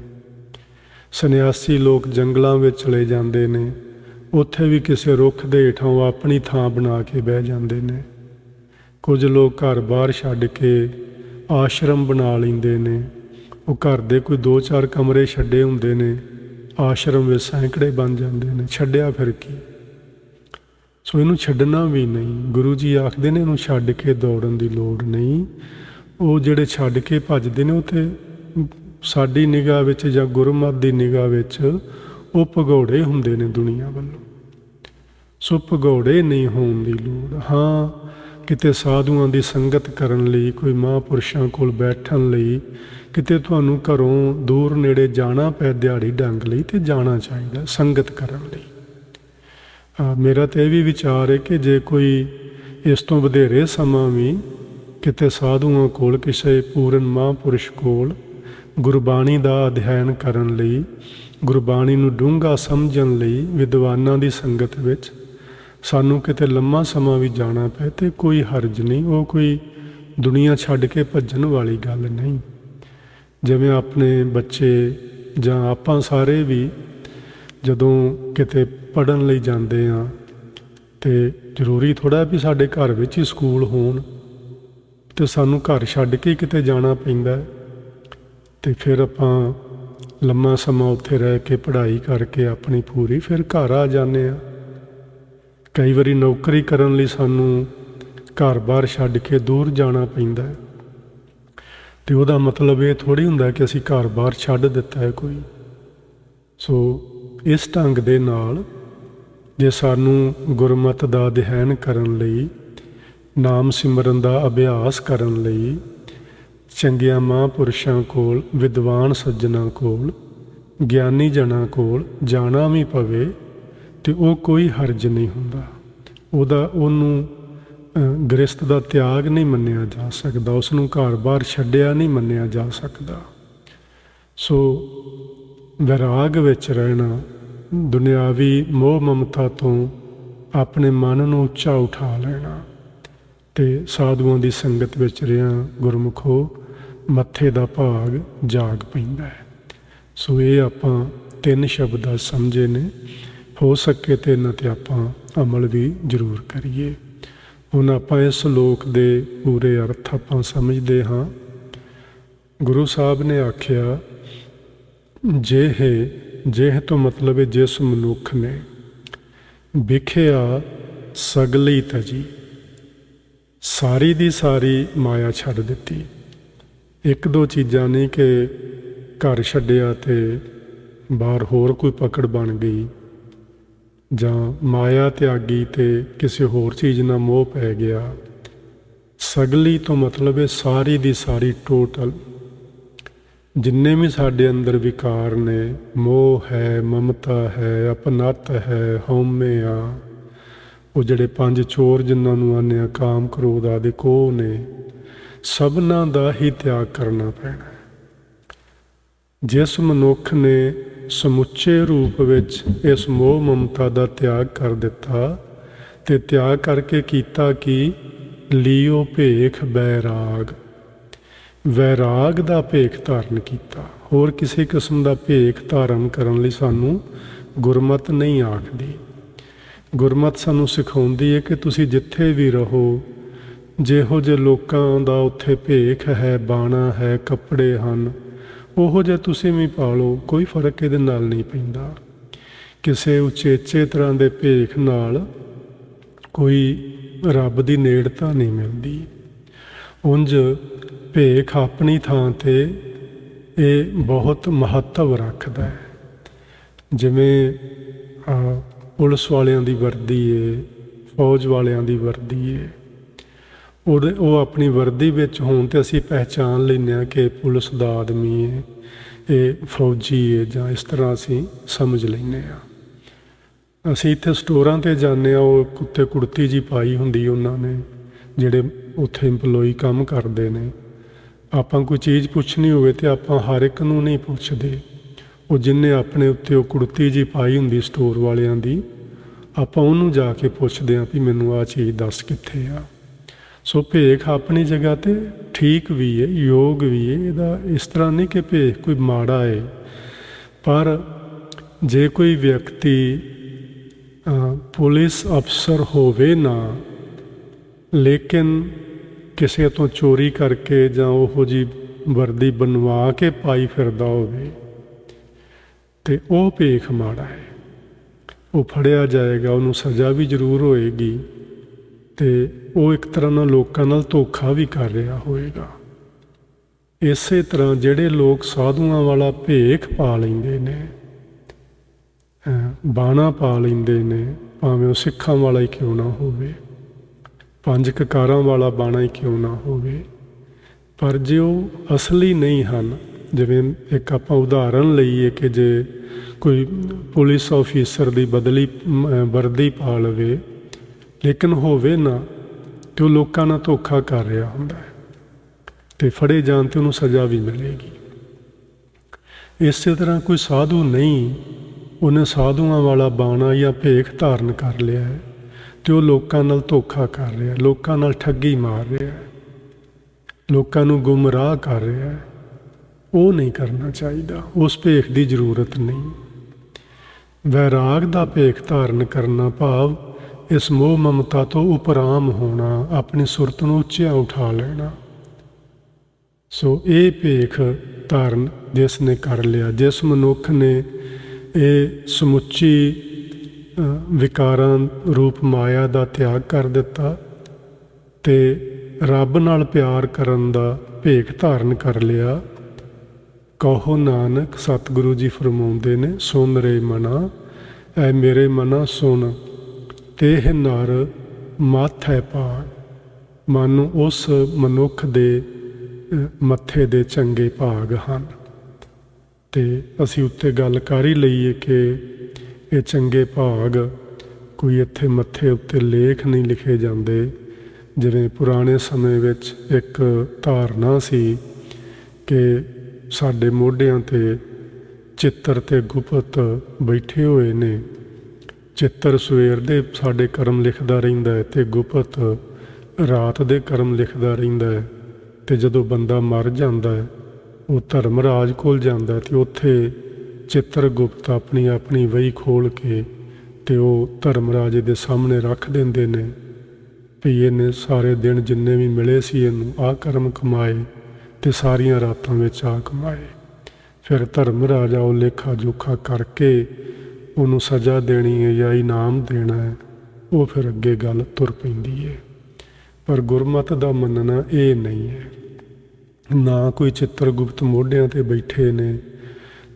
ਸੰਨਿਆਸੀ ਲੋਕ ਜੰਗਲਾਂ ਵਿੱਚ ਚਲੇ ਜਾਂਦੇ ਨੇ, ਉੱਥੇ ਵੀ ਕਿਸੇ ਰੁੱਖ ਦੇ ਹੇਠਾਂ ਉਹ ਆਪਣੀ ਥਾਂ ਬਣਾ ਕੇ ਬਹਿ ਜਾਂਦੇ ਨੇ। ਕੁਝ ਲੋਕ ਘਰ-ਬਾਰ ਛੱਡ ਕੇ ਆਸ਼ਰਮ ਬਣਾ ਲੈਂਦੇ ਨੇ, ਉਹ ਘਰ ਦੇ ਕੋਈ 2-4 ਕਮਰੇ ਛੱਡੇ ਹੁੰਦੇ ਨੇ ਆਸ਼ਰਮ ਵਿੱਚ ਸੈਂਕੜੇ ਬਣ ਜਾਂਦੇ ਨੇ, ਛੱਡਿਆ ਫਿਰ ਕੀ? ਸੋ ਇਹਨੂੰ ਛੱਡਣਾ ਵੀ ਨਹੀਂ। ਗੁਰੂ ਜੀ ਆਖਦੇ ਨੇ ਇਹਨੂੰ ਛੱਡ ਕੇ ਦੌੜਨ ਦੀ ਲੋੜ ਨਹੀਂ। ਉਹ ਜਿਹੜੇ ਛੱਡ ਕੇ ਭੱਜਦੇ ਨੇ, ਉਹ ਤੇ ਸਾਡੀ ਨਿਗਾਹ ਵਿੱਚ ਜਾਂ ਗੁਰਮਤ ਦੀ ਨਿਗਾਹ ਵਿੱਚ ਉਹ ਭਗੌੜੇ ਹੁੰਦੇ ਨੇ ਦੁਨੀਆ ਵੱਲੋਂ। ਸੋ ਭਗੌੜੇ ਨਹੀਂ ਹੋਣ ਦੀ ਲੋੜ। ਹਾਂ, ਕਿਤੇ ਸਾਧੂਆਂ ਦੀ ਸੰਗਤ ਕਰਨ ਲਈ, ਕੋਈ ਮਹਾਂਪੁਰਸ਼ਾਂ ਕੋਲ ਬੈਠਣ ਲਈ ਕਿਤੇ ਤੁਹਾਨੂੰ ਘਰੋਂ ਦੂਰ ਨੇੜੇ ਜਾਣਾ ਪੈ ਦਿਹਾੜੀ ਡੰਗ ਲਈ ਤੇ ਜਾਣਾ ਚਾਹੀਦਾ ਸੰਗਤ ਕਰਨ ਲਈ। ਮੇਰਾ ਤੇ ਇਹ ਵੀ ਵਿਚਾਰ ਹੈ ਕਿ ਜੇ ਕੋਈ ਇਸ ਤੋਂ ਵਧੇਰੇ ਸਮਾਂ ਵੀ ਕਿਤੇ ਸਾਧੂਆਂ ਕੋਲ, ਕਿਸੇ ਪੂਰਨ ਮਹਾਂਪੁਰਸ਼ ਕੋਲ ਗੁਰਬਾਣੀ ਦਾ ਅਧਿਐਨ ਕਰਨ ਲਈ, ਗੁਰਬਾਣੀ ਨੂੰ ਡੂੰਘਾ ਸਮਝਣ ਲਈ ਵਿਦਵਾਨਾਂ ਦੀ ਸੰਗਤ ਵਿੱਚ ਸਾਨੂੰ ਕਿਤੇ ਲੰਮਾ ਸਮਾਂ ਵੀ ਜਾਣਾ ਪਏ ਤੇ ਕੋਈ ਹਰਜ ਨਹੀਂ, ਉਹ ਕੋਈ ਦੁਨੀਆ ਛੱਡ ਕੇ ਭੱਜਣ ਵਾਲੀ ਗੱਲ ਨਹੀਂ। ਜਿਵੇਂ ਆਪਣੇ ਬੱਚੇ ਜਾਂ ਆਪਾਂ ਸਾਰੇ ਵੀ ਜਦੋਂ ਕਿਤੇ ਪੜਨ ਲਈ ਜਾਂਦੇ ਆ ਤੇ ਜ਼ਰੂਰੀ ਥੋੜਾ ਵੀ ਸਾਡੇ ਘਰ ਵਿੱਚ ਹੀ ਸਕੂਲ ਹੋਣ ਤੇ ਸਾਨੂੰ ਘਰ ਛੱਡ ਕੇ ਕਿਤੇ ਜਾਣਾ ਪੈਂਦਾ ਹੈ। ਤੇ ਫਿਰ ਆਪਾਂ ਲੰਮਾ ਸਮਾਂ ਉੱਥੇ ਰਹਿ ਕੇ ਪੜ੍ਹਾਈ ਕਰਕੇ ਆਪਣੀ ਪੂਰੀ ਫਿਰ ਘਰ ਆ ਜਾਂਦੇ ਆ ਕਈ ਵਾਰੀ ਨੌਕਰੀ ਕਰਨ ਲਈ ਸਾਨੂੰ ਘਰ-ਬਾਰ ਛੱਡ ਕੇ ਦੂਰ ਜਾਣਾ ਪੈਂਦਾ ਹੈ ਤੇ ਉਹਦਾ ਮਤਲਬ ਇਹ ਥੋੜੀ ਹੁੰਦਾ ਕਿ ਅਸੀਂ ਘਰ-ਬਾਰ ਛੱਡ ਦਿੱਤਾ ਹੈ ਕੋਈ। ਸੋ ਇਸ ਢੰਗ ਦੇ ਨਾਲ ਜੇ ਸਾਨੂੰ ਗੁਰਮਤ ਦਾ ਅਧਿਐਨ ਕਰਨ ਲਈ, ਨਾਮ ਸਿਮਰਨ ਦਾ ਅਭਿਆਸ ਕਰਨ ਲਈ, ਚੰਗਿਆਂ ਮਹਾਂਪੁਰਸ਼ਾਂ ਕੋਲ, ਵਿਦਵਾਨ ਸੱਜਣਾ ਕੋਲ, ਗਿਆਨੀ ਜਨਾਂ ਕੋਲ ਜਾਣਾ ਵੀ ਪਵੇ, ਤੇ ਉਹ ਕੋਈ ਹਰਜ ਨਹੀਂ ਹੁੰਦਾ। ਉਹਦਾ ਉਹਨੂੰ ਗ੍ਰਸਤ ਦਾ ਤਿਆਗ ਨਹੀਂ ਮੰਨਿਆ ਜਾ ਸਕਦਾ ਉਸ ਨੂੰ ਘਰ-ਬਾਰ ਛੱਡਿਆ ਨਹੀਂ ਮੰਨਿਆ ਜਾ ਸਕਦਾ। ਸੋ ਵਿਰਾਗ ਵਿੱਚ ਰਹਿਣਾ, ਦੁਨਿਆਵੀ ਮੋਹ ਮਮਤਾ ਤੋਂ ਆਪਣੇ ਮਨ ਨੂੰ ਉੱਚਾ ਉਠਾ ਲੈਣਾ ਤੇ ਸਾਧੂਆਂ ਦੀ ਸੰਗਤ ਵਿੱਚ ਰਿਆਂ ਗੁਰਮੁਖੋ, ਮੱਥੇ ਦਾ ਭਾਗ ਜਾਗ ਪੈਂਦਾ ਹੈ। ਸੋ ਇਹ ਆਪਾਂ ਤਿੰਨ ਸ਼ਬਦ ਸਮਝੇ ਨੇ, ਹੋ ਸਕੇ ਤੇ ਇਹਨਾਂ ਤੇ ਆਪਾਂ ਅਮਲ ਵੀ ਜ਼ਰੂਰ ਕਰੀਏ। ਹੁਣ ਆਪਾਂ ਇਸ ਲੋਕ ਦੇ ਪੂਰੇ ਅਰਥ ਆਪਾਂ ਸਮਝਦੇ ਹਾਂ। ਗੁਰੂ ਸਾਹਿਬ ਨੇ ਆਖਿਆ, ਜੇ ਹੈ, ਜੇਹ ਤੋਂ ਮਤਲਬ ਹੈ ਜਿਸ ਮਨੁੱਖ ਨੇ। ਵਿਖਿਆ ਸਗਲੀ ਤਜੀ। ਸਾਰੀ ਦੀ ਸਾਰੀ ਮਾਇਆ ਛੱਡ ਦਿੱਤੀ। ਇੱਕ ਦੋ ਚੀਜ਼ਾਂ ਨਹੀਂ ਕਿ ਘਰ ਛੱਡਿਆ ਤੇ ਬਾਹਰ ਹੋਰ ਕੋਈ ਪਕੜ ਬਣ ਗਈ। ਜਾਂ ਮਾਇਆ ਤਿਆਗੀ ਤੇ ਕਿਸੇ ਹੋਰ ਚੀਜ਼ ਨਾਲ ਮੋਹ ਪੈ ਗਿਆ, ਸਗਲੀ ਤੋਂ ਮਤਲਬ ਹੈ ਸਾਰੀ ਦੀ ਸਾਰੀ ਟੋਟਲ ਜਿੰਨੇ ਵੀ ਸਾਡੇ ਅੰਦਰ ਵਿਕਾਰ ਨੇ, ਮੋਹ ਹੈ, ਮਮਤਾ ਹੈ, ਅਪਨਤ ਹੈ, ਹਉਮੈ ਆ, ਉਹ ਜਿਹੜੇ ਪੰਜ ਚੋਰ ਜਿਨ੍ਹਾਂ ਨੂੰ ਆਨੇ ਆ ਕਾਮ ਕ੍ਰੋਧ ਆਦਿ ਕੋ ਨੇ, ਸਭਨਾਂ ਦਾ ਹੀ ਤਿਆਗ ਕਰਨਾ ਪੈਣਾ ਜਿਸ ਮਨੁੱਖ ਨੇ ਸਮੁੱਚੇ ਰੂਪ ਵਿੱਚ ਇਸ ਮੋਹ ਮਮਤਾ ਦਾ ਤਿਆਗ ਕਰ ਦਿੱਤਾ ਤੇ ਤਿਆਗ ਕਰਕੇ ਕੀਤਾ ਕਿ ਲਿਓ ਭੇਖ ਬੈਰਾਗ। ਵੈਰਾਗ ਦਾ ਭੇਖ ਧਾਰਨ ਕੀਤਾ। ਹੋਰ ਕਿਸੇ ਕਿਸਮ ਦਾ ਭੇਖ ਧਾਰਨ ਕਰਨ ਲਈ ਸਾਨੂੰ ਗੁਰਮਤ ਨਹੀਂ ਆਖਦੀ। ਗੁਰਮਤ ਸਾਨੂੰ ਸਿਖਾਉਂਦੀ ਹੈ ਕਿ ਤੁਸੀਂ ਜਿੱਥੇ ਵੀ ਰਹੋ, ਜਿਹੋ ਜਿਹੇ ਲੋਕਾਂ ਦਾ ਉੱਥੇ ਭੇਖ ਹੈ, ਬਾਣਾ ਹੈ, ਕੱਪੜੇ ਹਨ ਉਹੋ ਜਿਹੇ ਤੁਸੀਂ ਵੀ ਪਾ ਪਾਲੋ ਕੋਈ ਫ਼ਰਕ ਇਹਦੇ ਨਾਲ ਨਹੀਂ ਪੈਂਦਾ। ਕਿਸੇ ਉਚੇਚੇ ਤਰ੍ਹਾਂ ਦੇ ਭੇਖ ਨਾਲ ਕੋਈ ਰੱਬ ਦੀ ਨੇੜਤਾ ਨਹੀਂ ਮਿਲਦੀ। ਉੰਜ ਭੇਖ ਆਪਣੀ ਥਾਂ ਤੇ ਇਹ ਬਹੁਤ ਮਹੱਤਵ ਰੱਖਦਾ ਹੈ। ਜਿਵੇਂ ਪੁਲਿਸ ਵਾਲਿਆਂ ਦੀ ਵਰਦੀ ਏ, ਫੌਜ ਵਾਲਿਆਂ ਦੀ ਵਰਦੀ ਏ ਉਹਦੇ ਉਹ ਆਪਣੀ ਵਰਦੀ ਵਿੱਚ ਹੋਣ ਤੇ ਅਸੀਂ ਪਹਿਚਾਨ ਲੈਂਦੇ ਹਾਂ ਕਿ ਪੁਲਿਸ ਦਾ ਆਦਮੀ ਹੈ, ਇਹ ਫੌਜੀ ਹੈ ਜਾਂ ਇਸ ਤਰ੍ਹਾਂ ਅਸੀਂ ਸਮਝ ਲੈਂਦੇ ਹਾਂ। ਅਸੀਂ ਇੱਥੇ ਸਟੋਰਾਂ ਤੇ ਜਾਂਦੇ ਆ ਉਹ ਕੁੱਤੇ ਕੁੜਤੀ ਜੀ ਪਾਈ ਹੁੰਦੀ ਉਹਨਾਂ ਨੇ, ਜਿਹੜੇ ਉੱਥੇ EMPLOYE ਕੰਮ ਕਰਦੇ ਨੇ। ਆਪਾਂ ਕੋਈ ਚੀਜ਼ ਪੁੱਛਣੀ ਹੋਵੇ ਤੇ ਆਪਾਂ ਹਰ ਇੱਕ ਨੂੰ ਨਹੀਂ ਪੁੱਛਦੇ। ਉਹ ਜਿੰਨੇ ਆਪਣੇ ਉੱਤੇ ਉਹ ਕੁੜਤੀ ਜੀ ਪਾਈ ਹੁੰਦੀ ਸਟੋਰ ਵਾਲਿਆਂ ਦੀ, ਆਪਾਂ ਉਹਨੂੰ ਜਾ ਕੇ ਪੁੱਛਦੇ ਆਂ ਵੀ ਮੈਨੂੰ ਆਹ ਚੀਜ਼ ਦੱਸ ਕਿੱਥੇ ਆ। ਸੋ ਭੇਖ ਆਪਣੀ ਜਗ੍ਹਾ ਤੇ ਠੀਕ ਵੀ ਹੈ ਯੋਗ ਵੀ ਹੈ ਇਹਦਾ ਇਸ ਤਰ੍ਹਾਂ ਨਹੀਂ ਕਿ ਭੇਖ ਕੋਈ ਮਾੜਾ ਹੈ ਪਰ ਜੇ ਕੋਈ ਵਿਅਕਤੀ ਪੁਲਿਸ ਅਫਸਰ ਹੋਵੇ ਨਾ, ਲੇਕਿਨ ਕਿਸੇ ਤੋਂ ਚੋਰੀ ਕਰਕੇ ਜਾਂ ਉਹੋ ਜੀ ਵਰਦੀ ਬਣਵਾ ਕੇ ਪਾਈ ਫਿਰਦਾ ਹੋਵੇ, ਤੇ ਉਹ ਭੇਖ ਮਾੜਾ ਹੈ ਉਹ ਫੜਿਆ ਜਾਏਗਾ, ਉਹਨੂੰ ਸਜ਼ਾ ਵੀ ਜ਼ਰੂਰ ਹੋਏਗੀ। ਤੇ ਉਹ ਇੱਕ ਤਰ੍ਹਾਂ ਨਾਲ ਲੋਕਾਂ ਨਾਲ ਧੋਖਾ ਵੀ ਕਰ ਰਿਹਾ ਹੋਵੇਗਾ। ਇਸੇ ਤਰ੍ਹਾਂ ਜਿਹੜੇ ਲੋਕ ਸਾਧੂਆਂ ਵਾਲਾ ਭੇਖ ਪਾ ਲੈਂਦੇ ਨੇ ਬਾਣਾ ਪਾ ਲੈਂਦੇ ਨੇ, ਭਾਵੇਂ ਉਹ ਸਿੱਖਾਂ ਵਾਲਾ ਹੀ ਕਿਉਂ ਨਾ ਹੋਵੇ, ਪੰਜ ਕਕਾਰਾਂ ਵਾਲਾ ਬਾਣਾ ਹੀ ਕਿਉਂ ਨਾ ਹੋਵੇ, ਪਰ ਜੇ ਉਹ ਅਸਲੀ ਨਹੀਂ ਹਨ, ਜਿਵੇਂ ਇੱਕ ਆਪਾਂ ਉਦਾਹਰਨ ਲਈਏ ਕਿ ਜੇ ਕੋਈ ਪੁਲਿਸ ਆਫੀਸਰ ਦੀ ਬਦਲੀ ਵਰਦੀ ਪਾ ਲਵੇ ਲੇਕਿਨ ਹੋਵੇ ਨਾ ਤੇ ਉਹ ਲੋਕਾਂ ਨਾਲ ਧੋਖਾ ਕਰ ਰਿਹਾ ਹੁੰਦਾ ਹੈ ਤੇ ਫੜੇ ਜਾਣ ਤੇ ਉਹਨੂੰ ਸਜ਼ਾ ਵੀ ਮਿਲੇਗੀ। ਇਸੇ ਤਰ੍ਹਾਂ ਕੋਈ ਸਾਧੂ ਨਹੀਂ, ਉਹਨੇ ਸਾਧੂਆਂ ਵਾਲਾ ਬਾਣਾ ਜਾਂ ਭੇਖ ਧਾਰਨ ਕਰ ਲਿਆ ਹੈ ਤੇ ਉਹ ਲੋਕਾਂ ਨਾਲ ਧੋਖਾ ਕਰ ਰਿਹਾ ਲੋਕਾਂ ਨਾਲ ਠੱਗੀ ਮਾਰ ਰਿਹਾ ਲੋਕਾਂ ਨੂੰ ਗੁੰਮਰਾਹ ਕਰ ਰਿਹਾ ਉਹ ਨਹੀਂ ਕਰਨਾ ਚਾਹੀਦਾ, ਉਸ ਭੇਖ ਦੀ ਜ਼ਰੂਰਤ ਨਹੀਂ। ਵੈਰਾਗ ਦਾ ਭੇਖ ਧਾਰਨ ਕਰਨਾ ਭਾਵ ਇਸ ਮੋਹ ਮਮਤਾ ਤੋਂ ਉਪਰਾਮ ਹੋਣਾ, ਆਪਣੀ ਸੁਰਤ ਨੂੰ ਉੱਚਿਆਂ ਉਠਾ ਲੈਣਾ। ਸੋ ਇਹ ਭੇਖ ਧਾਰਨ ਜਿਸ ਨੇ ਕਰ ਲਿਆ, ਜਿਸ ਮਨੁੱਖ ਨੇ ਇਹ ਸਮੁੱਚੀ ਵਿਕਾਰਾਂ ਰੂਪ ਮਾਇਆ ਦਾ ਤਿਆਗ ਕਰ ਦਿੱਤਾ ਤੇ ਰੱਬ ਨਾਲ ਪਿਆਰ ਕਰਨ ਦਾ ਭੇਖ ਧਾਰਨ ਕਰ ਲਿਆ, ਕਹੋ ਨਾਨਕ ਸਤਿਗੁਰੂ ਜੀ ਫਰਮਾਉਂਦੇ ਨੇ, ਸੁਣ ਰੇ ਮਨਾ, ਐ ਮੇਰੇ ਮਨਾ ਸੁਣ। ਤੇਹ ਨਰ ਮਾਥੈ ਭਾਗ ਮਨ ਉਸ ਮਨੁੱਖ ਦੇ ਮੱਥੇ ਦੇ ਚੰਗੇ ਭਾਗ ਹਨ। ਤੇ ਅਸੀਂ ਉੱਤੇ ਗੱਲ ਕਰ ਹੀ ਲਈਏ ਕਿ ਇਹ ਚੰਗੇ ਭਾਗ ਕੋਈ ਇੱਥੇ ਮੱਥੇ ਉੱਤੇ ਲੇਖ ਨਹੀਂ ਲਿਖੇ ਜਾਂਦੇ, ਜਿਵੇਂ ਪੁਰਾਣੇ ਸਮੇਂ ਵਿੱਚ ਇੱਕ ਧਾਰਨਾ ਸੀ ਕਿ ਸਾਡੇ ਮੋਢਿਆਂ ਤੇ ਚਿੱਤਰ ਤੇ ਗੁਪਤ ਬੈਠੇ ਹੋਏ ਨੇ। ਚਿੱਤਰ ਸਵੇਰ ਦੇ ਸਾਡੇ ਕਰਮ ਲਿਖਦਾ ਰਹਿੰਦਾ ਹੈ ਤੇ ਗੁਪਤ ਰਾਤ ਦੇ ਕਰਮ ਲਿਖਦਾ ਰਹਿੰਦਾ ਹੈ ਤੇ ਜਦੋਂ ਬੰਦਾ ਮਰ ਜਾਂਦਾ ਹੈ, ਉਹ ਧਰਮਰਾਜ ਕੋਲ ਜਾਂਦਾ ਹੈ ਤੇ ਉੱਥੇ ਚਿੱਤਰ ਗੁਪਤ ਆਪਣੀ ਆਪਣੀ ਵਹੀ ਖੋਲ ਕੇ ਤੇ ਉਹ ਧਰਮਰਾਜ ਦੇ ਸਾਹਮਣੇ ਰੱਖ ਦਿੰਦੇ ਨੇ ਵੀ ਇਹਨੇ ਸਾਰੇ ਦਿਨ ਜਿੰਨੇ ਵੀ ਮਿਲੇ ਸੀ ਇਹਨੂੰ ਆਹ ਕਰਮ ਕਮਾਏ ਤੇ ਸਾਰੀਆਂ ਰਾਤਾਂ ਵਿੱਚ ਆ ਕਮਾਏ। ਫਿਰ ਧਰਮਰਾਜ ਉਹ ਲੇਖਾ ਜੋਖਾ ਕਰਕੇ ਉਹਨੂੰ ਸਜ਼ਾ ਦੇਣੀ ਹੈ ਜਾਂ ਇਨਾਮ ਦੇਣਾ ਹੈ, ਉਹ ਫਿਰ ਅੱਗੇ ਗੱਲ ਤੁਰ ਪੈਂਦੀ ਹੈ। ਪਰ ਗੁਰਮਤ ਦਾ ਮੰਨਣਾ ਇਹ ਨਹੀਂ ਹੈ। ਨਾ ਕੋਈ ਚਿੱਤਰਗੁਪਤ ਮੋਢਿਆਂ ਤੇ ਬੈਠੇ ਨੇ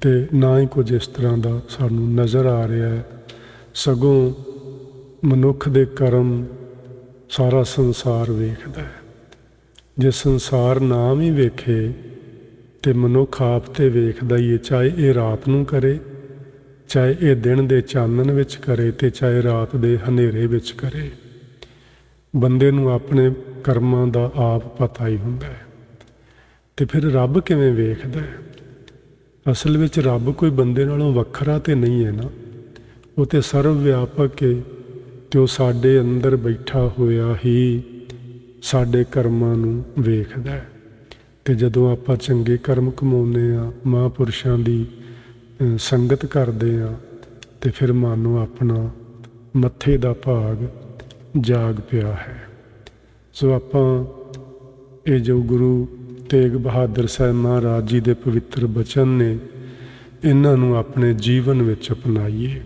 ਤੇ ਨਾ ਹੀ ਕੁਝ ਇਸ ਤਰ੍ਹਾਂ ਦਾ ਸਾਨੂੰ ਨਜ਼ਰ ਆ ਰਿਹਾ ਹੈ। ਸਗੋਂ ਮਨੁੱਖ ਦੇ ਕਰਮ ਸਾਰਾ ਸੰਸਾਰ ਵੇਖਦਾ ਹੈ। ਜੇ ਸੰਸਾਰ ਨਾ ਵੀ ਵੇਖੇ ਤੇ ਮਨੁੱਖ ਆਪ ਤੇ ਵੇਖਦਾ ਹੀ ਹੈ, ਚਾਹੇ ਇਹ ਰਾਤ ਨੂੰ ਕਰੇ ਚਾਹੇ ਇਹ ਦਿਨ ਦੇ ਚਾਨਣ ਵਿੱਚ ਕਰੇ ਤੇ ਚਾਹੇ ਰਾਤ ਦੇ ਹਨੇਰੇ ਵਿੱਚ ਕਰੇ। ਬੰਦੇ ਨੂੰ ਆਪਣੇ ਕਰਮਾਂ ਦਾ ਆਪ ਪਤਾ ਹੀ ਹੁੰਦਾ ਹੈ। ਤੇ ਫਿਰ ਰੱਬ ਕਿਵੇਂ ਵੇਖਦਾ ਹੈ? ਅਸਲ ਵਿੱਚ ਰੱਬ ਕੋਈ ਬੰਦੇ ਨਾਲੋਂ ਵੱਖਰਾ ਤੇ ਨਹੀਂ ਹੈ ਨਾ। ਉਹ ਤੇ ਸਰਵ ਵਿਆਪਕ ਹੈ ਤੇ ਉਹ ਸਾਡੇ ਅੰਦਰ ਬੈਠਾ ਹੋਇਆ ਹੀ ਸਾਡੇ ਕਰਮਾਂ ਨੂੰ ਵੇਖਦਾ ਹੈ। ਤੇ ਜਦੋਂ ਆਪਾਂ ਚੰਗੇ ਕਰਮ ਕਮਾਉਂਦੇ ਆ ਮਹਾਂਪੁਰਸ਼ਾਂ ਦੀ ਸੰਗਤ ਕਰਦੇ ਆ ਤੇ ਫਿਰ ਮਨ ਨੂੰ ਆਪਣਾ ਮੱਥੇ ਦਾ ਭਾਗ ਜਾਗ ਪਿਆ ਹੈ। ਸੋ ਆਪਾਂ ਇਹ ਜੋ ਗੁਰੂ ਤੇਗ ਬਹਾਦਰ ਸਾਹਿਬ ਮਹਾਰਾਜ ਜੀ ਦੇ ਪਵਿੱਤਰ ਬਚਨ ਨੇ, ਇਹਨਾਂ ਨੂੰ ਆਪਣੇ ਜੀਵਨ ਵਿੱਚ ਅਪਣਾਈਏ।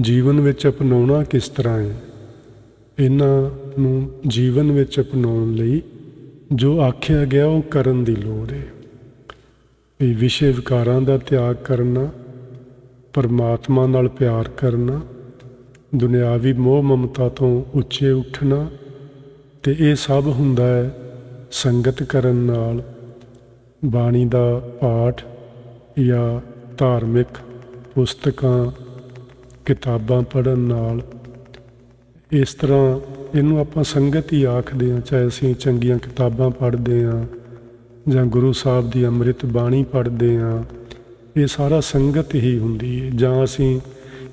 ਜੀਵਨ ਵਿੱਚ ਅਪਣਾਉਣਾ ਕਿਸ ਤਰ੍ਹਾਂ ਹੈ? ਇਹਨਾਂ ਨੂੰ ਜੀਵਨ ਵਿੱਚ ਅਪਣਾਉਣ ਲਈ ਜੋ ਆਖਿਆ ਗਿਆ ਉਹ ਕਰਨ ਦੀ ਲੋੜ ਹੈ। ਵੀ ਵਿਸ਼ੇ ਵਿਕਾਰਾਂ ਦਾ ਤਿਆਗ ਕਰਨਾ, ਪਰਮਾਤਮਾ ਨਾਲ ਪਿਆਰ ਕਰਨਾ, ਦੁਨਿਆਵੀ ਮੋਹ ਮਮਤਾ ਤੋਂ ਉੱਚੇ ਉੱਠਣਾ, ਤੇ ਇਹ ਸਭ ਹੁੰਦਾ ਹੈ ਸੰਗਤ ਕਰਨ ਨਾਲ। ਬਾਣੀ ਦਾ ਪਾਠ ਜਾਂ ਧਾਰਮਿਕ ਪੁਸਤਕਾਂ, ਕਿਤਾਬਾਂ ਪੜ੍ਹਨ ਨਾਲ। ਇਸ ਤਰ੍ਹਾਂ ਇਹਨੂੰ ਆਪਾਂ ਸੰਗਤ ਹੀ ਆਖਦੇ ਹਾਂ, ਚਾਹੇ ਅਸੀਂ ਚੰਗੀਆਂ ਕਿਤਾਬਾਂ ਪੜ੍ਹਦੇ ਹਾਂ ਜਾਂ ਗੁਰੂ ਸਾਹਿਬ ਦੀ ਅੰਮ੍ਰਿਤ ਬਾਣੀ ਪੜ੍ਹਦੇ ਹਾਂ, ਇਹ ਸਾਰਾ ਸੰਗਤ ਹੀ ਹੁੰਦੀ ਹੈ ਜਾਂ ਅਸੀਂ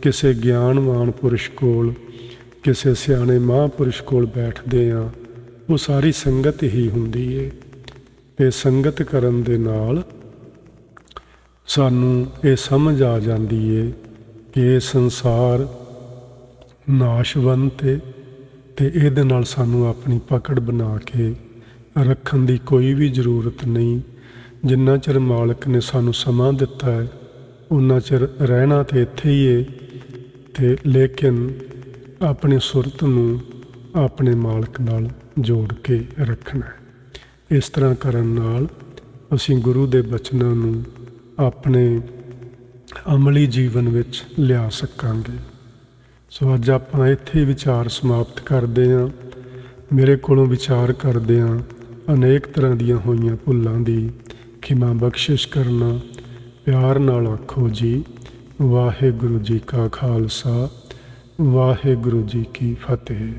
ਕਿਸੇ ਗਿਆਨਵਾਨ ਪੁਰਸ਼ ਕੋਲ, ਕਿਸੇ ਸਿਆਣੇ ਮਹਾਂਪੁਰਸ਼ ਕੋਲ ਬੈਠਦੇ ਹਾਂ, ਉਹ ਸਾਰੀ ਸੰਗਤ ਹੀ ਹੁੰਦੀ ਹੈ ਤੇ ਸੰਗਤ ਕਰਨ ਦੇ ਨਾਲ ਸਾਨੂੰ ਇਹ ਸਮਝ ਆ ਜਾਂਦੀ ਏ ਕਿ ਇਹ ਸੰਸਾਰ ਨਾਸ਼ਵੰਤ ਏ ਤੇ ਇਹਦੇ ਨਾਲ ਸਾਨੂੰ ਆਪਣੀ ਪਕੜ ਬਣਾ ਕੇ ਰੱਖਣ ਦੀ ਕੋਈ ਵੀ ਜ਼ਰੂਰਤ ਨਹੀਂ। ਜਿੰਨਾ ਚਿਰ ਮਾਲਕ ਨੇ ਸਾਨੂੰ ਸਮਾਂ ਦਿੱਤਾ ਹੈ ਉਨਾ ਚਿਰ ਰਹਿਣਾ ਤੇ ਇੱਥੇ ਹੀ ਹੈ ਤੇ ਲੇਕਿਨ ਆਪਣੀ ਸੁਰਤ ਨੂੰ ਆਪਣੇ ਮਾਲਕ ਨਾਲ ਜੋੜ ਕੇ ਰੱਖਣਾ ਹੈ। ਇਸ ਤਰ੍ਹਾਂ ਕਰਨ ਨਾਲ ਅਸੀਂ ਗੁਰੂ ਦੇ ਬਚਨਾਂ ਨੂੰ ਆਪਣੇ ਅਮਲੀ ਜੀਵਨ ਵਿੱਚ ਲਿਆ ਸਕਾਂਗੇ। ਸੋ ਅੱਜ ਆਪਾਂ ਇੱਥੇ ਵਿਚਾਰ ਸਮਾਪਤ ਕਰਦੇ ਹਾਂ। ਮੇਰੇ ਕੋਲੋਂ ਵਿਚਾਰ ਕਰਦੇ ਹਾਂ। ਅਨੇਕ ਤਰ੍ਹਾਂ ਦੀਆਂ ਹੋਈਆਂ ਭੁੱਲਾਂ ਦੀ ਖਿਮਾ ਬਖਸ਼ਿਸ਼ ਕਰਨਾ, ਪਿਆਰ ਨਾਲ ਆਖੋ ਜੀ, ਵਾਹਿਗੁਰੂ ਜੀ ਕਾ ਖਾਲਸਾ, ਵਾਹਿਗੁਰੂ ਜੀ ਕੀ ਫਤਿਹ।